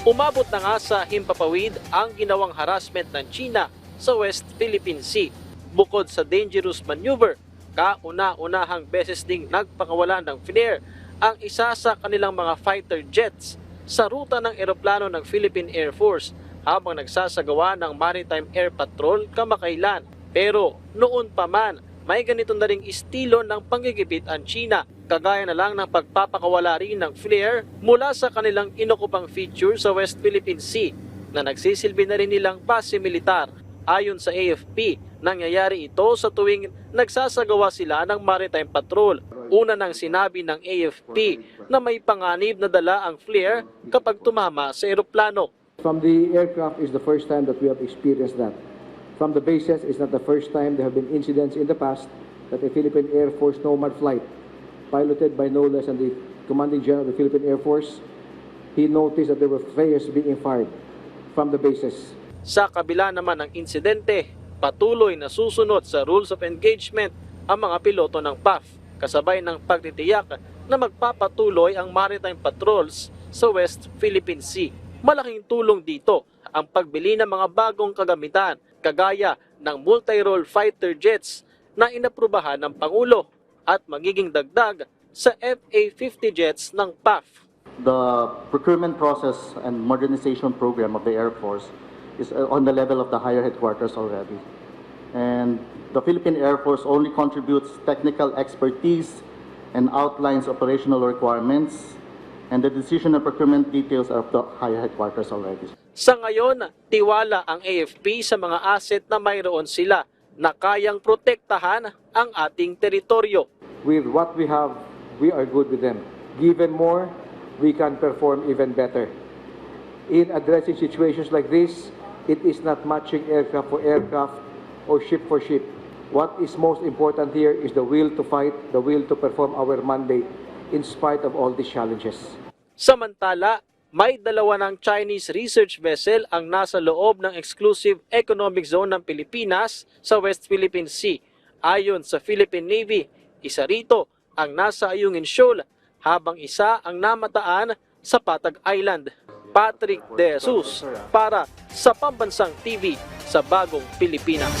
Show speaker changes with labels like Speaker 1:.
Speaker 1: Umabot na nga sa himpapawid ang ginawang harassment ng China sa West Philippine Sea. Bukod sa dangerous maneuver, kauna-unahang beses ding nagpakawala ng flare ang isa sa kanilang mga fighter jets sa ruta ng eroplano ng Philippine Air Force habang nagsasagawa ng Maritime Air Patrol kamakailan. Pero noon pa man, may ganito na ring estilo ng panggigipit ang China, kagaya na lang ng pagpapakawala rin ng flare mula sa kanilang inokupang feature sa West Philippine Sea na nagsisilbi na rin nilang base militar. Ayon sa AFP, nangyayari ito sa tuwing nagsasagawa sila ng maritime patrol. Una nang sinabi ng AFP na may panganib na dala ang flare kapag tumama sa eroplano.
Speaker 2: From the aircraft is the first time that we have experienced that. From the bases is not the first time there have been incidents in the past that the Philippine Air Force Nomad flight, piloted by no less than the Commanding General of the Philippine Air Force, he noticed that there were flares being fired from the bases.
Speaker 1: Sa kabila naman ng insidente, patuloy na susunod sa rules of engagement ang mga piloto ng PAF, kasabay ng pagtitiyak na magpapatuloy ang maritime patrols sa West Philippine Sea. Malaking tulong dito ang pagbili ng mga bagong kagamitan kagaya ng multi-role fighter jets na inaprubahan ng Pangulo at magiging dagdag sa FA-50 jets ng PAF.
Speaker 3: The procurement process and modernization program of the Air Force is uh, on the level of the higher headquarters already. And the Philippine Air Force only contributes technical expertise and outlines operational requirements, and the decision and procurement details are of the higher headquarters already.
Speaker 1: Sa ngayon, tiwala ang AFP sa mga asset na mayroon sila na kayang protektahan ang ating teritoryo.
Speaker 2: With what we have, we are good with them. Given more, we can perform even better. In addressing situations like this, it is not matching aircraft for aircraft or ship for ship. What is most important here is the will to fight, the will to perform our mandate in spite of all these challenges.
Speaker 1: Samantala, may dalawa ng Chinese research vessel ang nasa loob ng exclusive economic zone ng Pilipinas sa West Philippine Sea. Ayon sa Philippine Navy, isa rito ang nasa Ayungin Shoal habang isa ang namataan sa Patag Island. Patrick De Jesus para sa Pambansang TV sa Bagong Pilipinas.